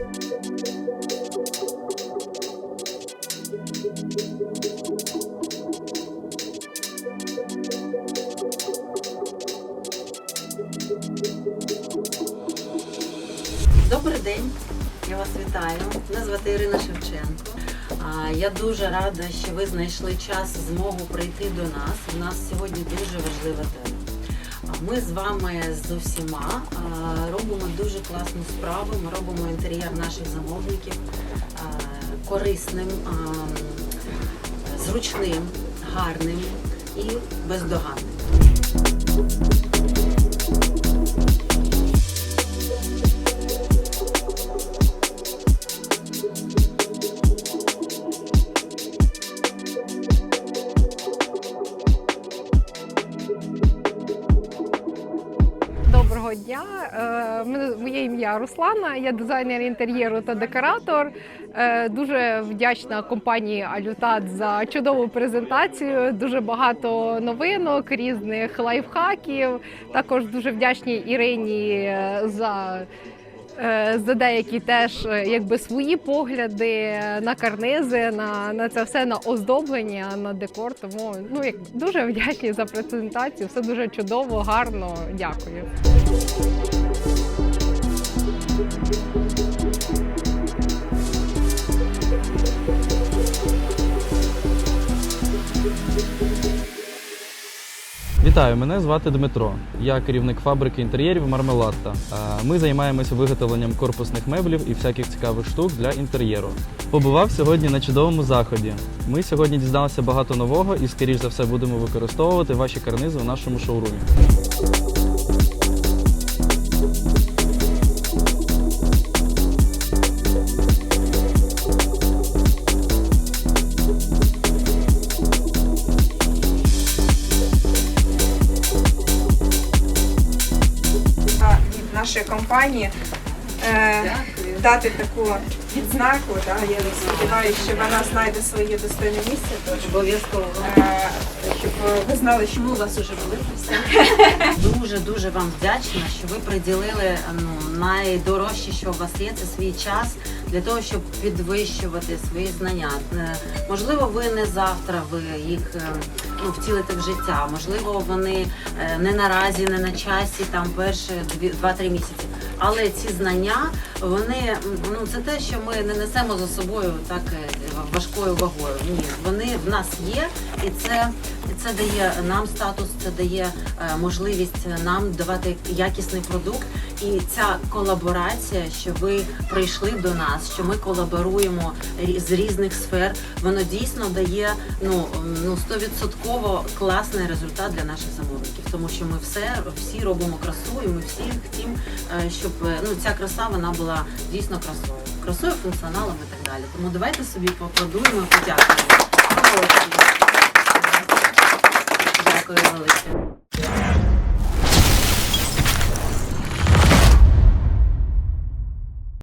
Добрий день, я вас вітаю. Мене звати Ірина Шевченко. Я дуже рада, що ви знайшли час змогу прийти до нас. У нас сьогодні дуже важлива тема. Ми з вами з усіма робимо дуже класну справу. Ми робимо інтер'єр наших замовників корисним, зручним, гарним і бездоганним. Доброго дня. Е, Моє ім'я Руслана, я дизайнер інтер'єру та декоратор. Е, Дуже вдячна компанії Алютат за чудову презентацію. Дуже багато новинок, різних лайфхаків. Також дуже вдячні Ірині е, за. Е, За деякі теж е, якби свої погляди на карнизи, на, на це все на оздоблення, на декор. Тому ну як дуже вдячні за презентацію. Все дуже чудово, гарно. Дякую. Вітаю, мене звати Дмитро. Я керівник фабрики інтер'єрів Мармеладта. Е, Ми займаємося виготовленням корпусних меблів і всяких цікавих штук для інтер'єру. Побував сьогодні на чудовому заході. Ми сьогодні дізналися багато нового і, скоріш за все, будемо використовувати ваші карнизи в нашому шоурумі. Нашої компанії е, дати таку відзнаку. Да? Я сподіваюся, що вона знайде своє достойне місце. Обов'язково. е, щоб ви знали, що Чому у вас уже були? Дуже дуже вам вдячна, що ви приділили ну найдорожче, що у вас є, це свій час для того, щоб підвищувати свої знання. Е, Можливо, ви не завтра ви їх е, ну, втілите в життя. Можливо, вони е, не наразі, не на часі, там перші дві- два-три місяці. Але ці знання, вони ну це те, що ми не несемо за собою так е, важкою вагою. Ні, вони в нас є, і це, і це дає нам статус, це дає е, можливість нам давати якісний продукт. І ця колаборація, що ви прийшли до нас, що ми колаборуємо з різних сфер, воно дійсно дає ну ну 100% класний результат для наших замовників, тому що ми все всі робимо красу, і ми всі хотімо, е, щоб е, ну ця краса вона була дійсно красою, красою, функціоналом і так далі. Тому давайте собі поаплодуємо подякуємо. Дякую велике.